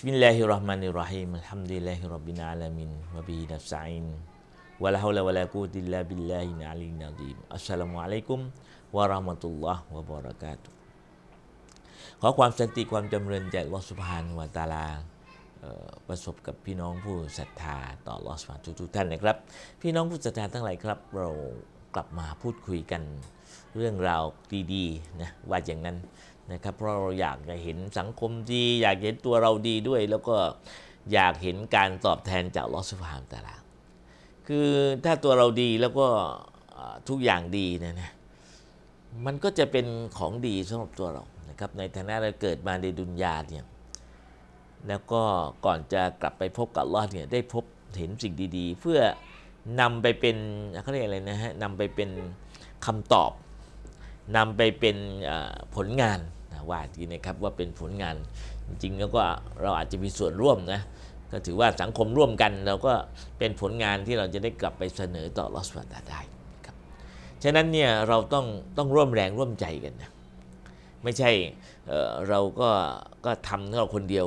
Bismillahirrahmanirrahim Alhamdulillahirrabbilalamin Wabihi nafsa'in Walahawla wala quwata illa billahi aliyyil azim Assalamualaikum warahmatullahi wabarakatuh ขอความสันติความจำเริญจากลอสุภานวตาลาประสบกับพี่น้องผู้ศรัทธาต่อลอสุภานทุกท่านนะครับ พี่น้องผู้ศรัทธาทั้งหลายครับ เรากลับมาพูดคุยกันเรื่องราวดีๆนะว่าอย่างนั้น นะครับเพราะเราอยากจะเห็นสังคมดี อยากเห็นตัวเราดีด้วย แล้วก็อยากเห็นการตอบแทนจากลอสุบฮานะฮูวะตาลาคือถ้าตัวเราดีแล้วก็ทุกอย่างดีเนะนะมันก็จะเป็นของดีสำหรับตัวเรานะครับในฐานะเราเกิดมาในดุนยาเนี่ยแล้วก็ก่อนจะกลับไปพบกับลอฮ์เนี่ยได้พบเห็นสิ่งดีๆ เพื่อนำไปเป็นเขาเรียกอะไรนะฮะนำไปเป็นคำตอบนำไปเป็นผลงาน นะว่าทีนะครับว่าเป็นผลงานจริงแล้วก็เราอาจจะมีส่วนร่วมนะก็ถือว่าสังคมร่วมกันเราก็เป็นผลงานที่เราจะได้กลับไปเสนอต่ออัลอสุบานตาลได้ครับฉะนั้นเนี่ยเราต้องต้องร่วมแรงร่วมใจกันนะไม่ใช่เเราก็ก็ทำเราคนเดียว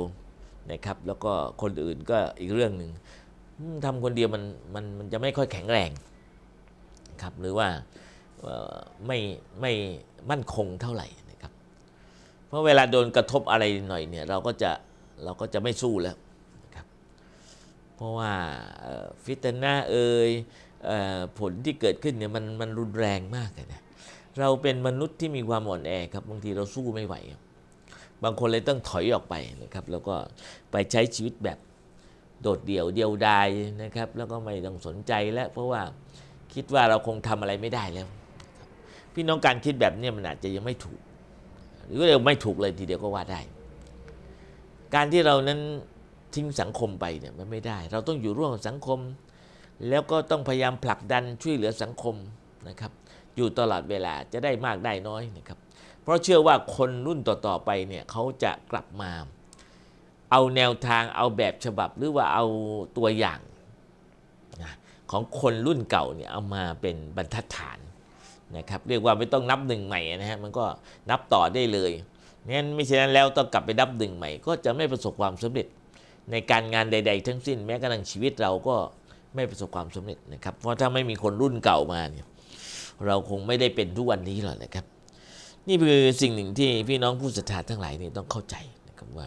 นะครับแล้วก็คนอื่นก็อีกเรื่องหนึ่งทำคนเดียวมันมันมันจะไม่ค่อยแข็งแรงครับหรือว่าไม่ไม่มั่นคงเท่าไหร่ เพราะเวลาโดนกระทบอะไรหน่อยเนี่ยเราก็จะเราก็จะไม่สู้แล้วนะครับเพราะว่าฟิตนาเอ่ยเอ่อผลที่เกิดขึ้นเนี่ยมันมันรุนแรงมากเลยนะเราเป็นมนุษย์ที่มีความอ่อนแอครับบางทีเราสู้ไม่ไหว บางคนเลยต้องถอยออกไปนะครับแล้วก็ไปใช้ชีวิตแบบโดดเดี่ยวเดียวดายนะครับ แล้วก็ไม่ต้องสนใจแล้ว เพราะว่าคิดว่าเราคงทำอะไรไม่ได้แล้ว พี่น้องการคิดแบบนี้มันอาจจะยังไม่ถูก หรือเรียกไม่ถูกเลยทีเดียวก็ว่าได้ การที่เรานั้นทิ้งสังคมไปเนี่ยมันไม่ได้ เราต้องอยู่ร่วมกับสังคม แล้วก็ต้องพยายามผลักดันช่วยเหลือสังคมนะครับ อยู่ตลอดเวลาจะได้มากได้น้อยนะครับ เพราะเชื่อว่าคนรุ่นต่อๆไปเนี่ยเขาจะกลับมา เอาแนวทางเอาแบบฉบับหรือว่าเอาตัวอย่างของคนรุ่นเก่าเนี่ยเอามาเป็นบรรทัดฐาน นะครับเรียกว่าไม่ต้องนับหนึ่งใหม่นะฮะมันก็นับต่อได้เลยงั้นไม่เช่นนั้นแล้วต้องกลับไปนับหนึ่งใหม่ ก็จะไม่ประสบความสำเร็จ ในการงานใด ๆ ทั้งสิ้น แม้กระทั่งชีวิตเราก็ไม่ประสบความสำเร็จนะครับเพราะถ้าไม่มีคนรุ่นเก่ามาเนี่ยเราคงไม่ได้เป็นทุกวันนี้หรอกนะครับ นี่คือสิ่งหนึ่งที่พี่น้องผู้ศรัทธาทั้งหลายนี่ต้องเข้าใจนะครับว่า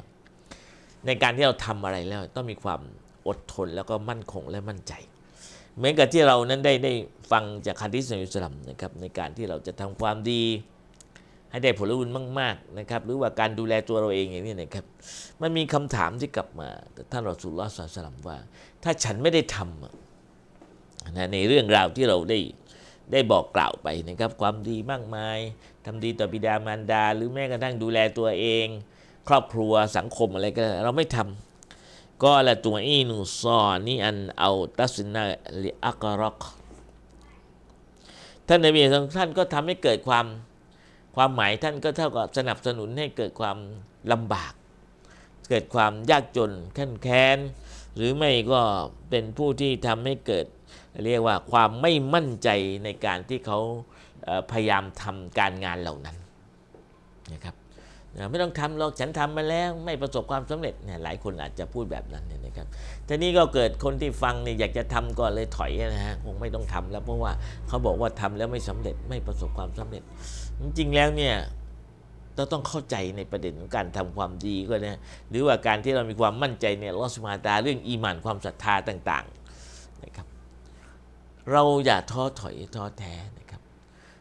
ในการที่เราทำอะไรแล้วต้องมีความอดทนแล้วก็มั่นคงและมั่นใจ เหมือนกับที่เรานั้นได้ได้ฟังจากคันดิสนอิสลัมนะครับในการที่เราจะทำความดี ให้ได้ผลบุญมาก ๆนะครับ หรือว่าการดูแลตัวเราเองอย่างนี้นะครับ มันมีคำถามที่กลับมาท่านรอสูลลอฮ์ศาสลัมว่า ถ้าฉันไม่ได้ทำนะในเรื่องราวที่เราได้ได้บอกกล่าวไปนะครับ ความดีมากมายทำดีต่อบิดามารดา หรือแม้กระทั่งดูแลตัวเอง ครอบครัวสังคมอะไรก็เราไม่ทำ ก็ละตัวอีนูซอนี่อันเอาตัสนาลิอักรอกท่านนบีของท่านก็ทำให้เกิดความความหมายท่านก็เท่ากับสนับสนุนให้เกิดความลำบาก เกิดความยากจนขั้นแค้น หรือไม่ก็เป็นผู้ที่ทำให้เกิดเรียกว่าความไม่มั่นใจในการที่เขาพยายามทำการงานเหล่านั้น นะไม่ต้องทำหรอกฉันทำมาแล้วไม่ประสบความสำเร็จเนี่ยหลายคนอาจจะพูดแบบนั้นเนี่ยนะครับแต่นี่ก็เกิดคนที่ฟังเนี่ยอยากจะทำก่อนเลยถอยนะฮะคงไม่ต้องทำแล้วเพราะว่าเขาบอกว่าทำแล้วไม่สำเร็จไม่ประสบความสำเร็จ จริงๆแล้วเนี่ยเราต้องเข้าใจในประเด็นของการทำความดีก็นะหรือว่าการที่เรามีความมั่นใจเนี่ยลอสมาตาเรื่องอีหมานความศรัทธาต่างๆนะครับเราอย่าท้อถอยท้อแท้นะครับ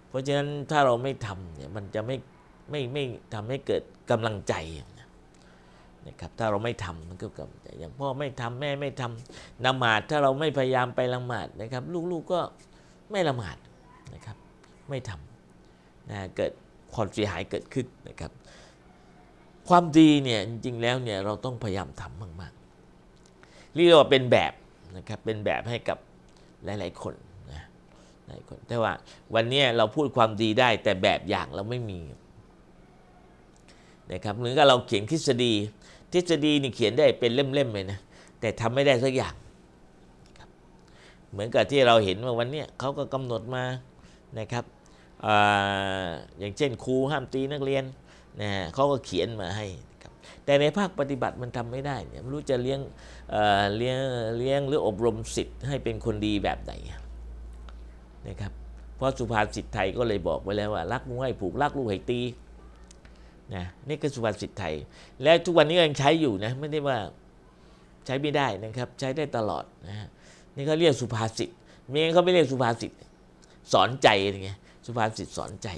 เพราะฉะนั้นถ้าเราไม่ทำเนี่ยมันจะไม่ ไม่ไม่ทำให้เกิดกำลังใจนะครับถ้าเราไม่ทำมันก็กำลังใจอย่างพ่อไม่ทำแม่ไม่ทำนมาดถ้าเราไม่พยายามไปละหมาดนะครับ ลูกๆก็ไม่ละหมาดนะครับไม่ทำนะเกิดความเสียหายเกิดขึ้นนะครับ ความดีเนี่ยจริงๆแล้วเนี่ยเราต้องพยายามทำมากๆเรียกว่าเป็นแบบนะครับเป็นแบบให้กับหลายๆคนนะหลายคนแต่ว่าวันนี้เราพูดความดีได้แต่แบบอย่างเราไม่มี นะครับเหมือนกับเราเขียนทฤษฎี ทฤษฎีนี่เขียนได้เป็นเล่มๆเลยนะแต่ทำไม่ได้สักอย่าง เหมือนกับที่เราเห็นว่าวันนี้เขาก็กำหนดมานะครับออย่างเช่นครูห้ามตีนักเรียนนะฮะเขาก็เขียนมาให้ครับแต่ในภาคปฏิบัติมันทำไม่ได้เนี่ยไม่รู้จะเลี้ยงเเลี้ยงเลี้ยงหรืออบรมสิทธิ์ให้เป็นคนดีแบบไหนนะครับเพราะสุภาษิตไทยก็เลยบอกไว้แล้วว่ารักมวยผูกรักลูกให้ตี นะนี่คือสุภาษิตไทย และทุกวันนี้ยังใช้อยู่นะไม่ได้ว่าใช้ไม่ได้นะครับ ใช้ได้ตลอดนะนี่เขาเรียกสุภาษิตเมียเขาไม่เรียกสุภาษิตสอนใจอะไรเงี้ยสุภาษิตสอนใจ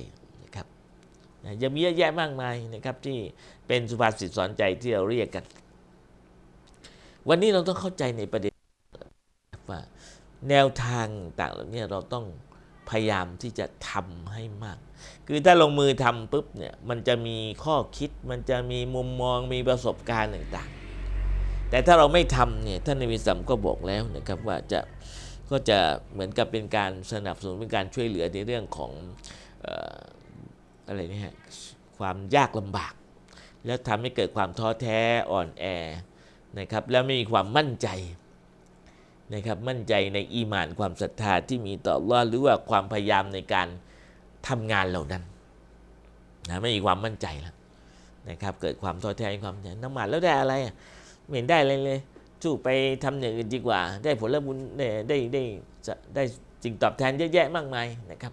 นะครับนะยังมีเยอะแยะมากมายนะครับ ที่เป็นสุภาษิตสอนใจที่เราเรียกกัน วันนี้เราต้องเข้าใจในประเด็นว่าแนวทางต่างเหล่านี้เราต้อง พยายามที่จะทำให้มาก คือถ้าลงมือทำปุ๊บเนี่ยมันจะมีข้อคิดมันจะมีมุมมองมีประสบการณ์ต่างๆ แต่ถ้าเราไม่ทำเนี่ยท่านนบีสัมก็บอกแล้วนะครับว่าจะก็จะเหมือนกับเป็นการสนับสนุนเป็นการช่วยเหลือในเรื่องของอะไรนี่ฮะความยากลำบาก แล้วทำให้เกิดความท้อแท้อ่อนแอนะครับแล้วไม่มีความมั่นใจ นะครับมั่นใจในอีหมานความศรัทธาที่มีต่ออัลอฮ์หรือว่าความพยายามในการทำงานเหล่านั้นนะไม่มีความมั่นใจแล้วนะครับเกิดความท้อแท้ความใจน้ำมันแล้วได้อะไรไม่เห็นได้อะไรเลยสู้ไปทำอย่างอื่นดีกว่า ได้ผลบุญได้ได้ได้จะได้สิ่งตอบแทนเยอะแยะมากมายนะครับ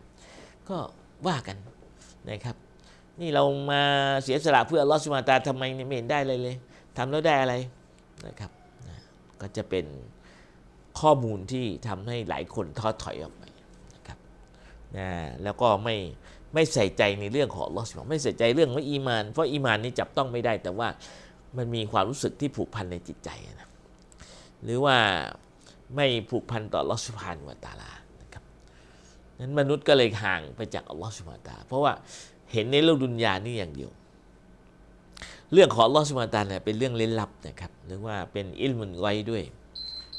ก็ว่ากันนะครับ นี่เรามาเสียสละเพื่อลอสุบฮาตาทำไมไม่เห็นได้เลยเลยทำแล้วได้อะไรนะครับนะก็จะเป็น ข้อมูลที่ทำให้หลายคนท้อถอยออกไปนะครับนะแล้วก็ไม่ไม่ใส่ใจในเรื่องของลอสุบฮานะฮูวะตะอไม่ใส่ใจเรื่องว่าอีมาน เพราะอีมานนี่จับต้องไม่ได้ แต่ว่ามันมีความรู้สึกที่ผูกพันในจิตใจนะหรือว่าไม่ผูกพันต่อลอสุบานวตาลานะครับนั้นมนุษย์ก็เลยห่างไปจากอัลลอฮฺสุบานตา เพราะว่าเห็นในโลกดุนยานี่อย่างเดียว เรื่องของลอสุบานตาลาเนี่ยเป็นเรื่องเล่นลับนะครับหรือว่าเป็นอิลมุนไว้ด้วย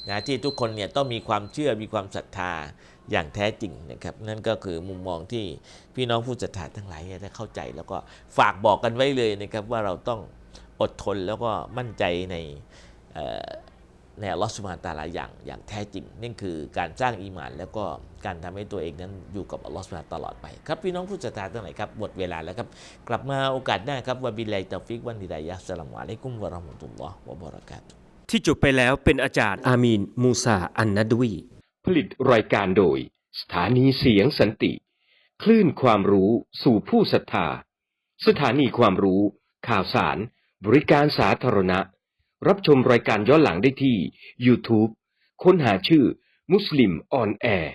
นะที่ทุกคนเนี่ยต้องมีความเชื่อมีความศรัทธาอย่างแท้จริงนะครับนั่นก็คือมุมมองที่พี่น้องผู้ศรัทธาทั้งหลายเนี่ยได้เข้าใจแล้วก็ฝากบอกกันไว้เลยนะครับว่าเราต้องอดทนแล้วก็มั่นใจในในลอสุบฮาตาลาอย่างอย่างแท้จริงนั่คือการสร้างอีหมาน แล้วก็การทำให้ตัวเองนั้นอยู่กับอัลลอฮฺสุบฮาตะอาลาตลอดไปครับพี่น้องผู้ศรัทธาทั้งหลายครับหมดเวลาแล้วครับ กลับมาโอกาสหน้าครับวะบิลลาฮิตตอฟิกวันฮิดายะยัสลามุอะลัยกุมวะราะห์มะตุลลอฮ์วะบะเราะกาตุ ที่จบไปแล้วเป็นอาจารย์อามีน มูซาอันนัดวี ผลิตรายการโดย สถานีเสียงสันติ คลื่นความรู้สู่ผู้ศรัทธา สถานีความรู้ ข่าวสาร บริการสาธารณะ รับชมรายการย้อนหลังได้ที่ YouTube ค้นหาชื่อมุสลิมออนแอร์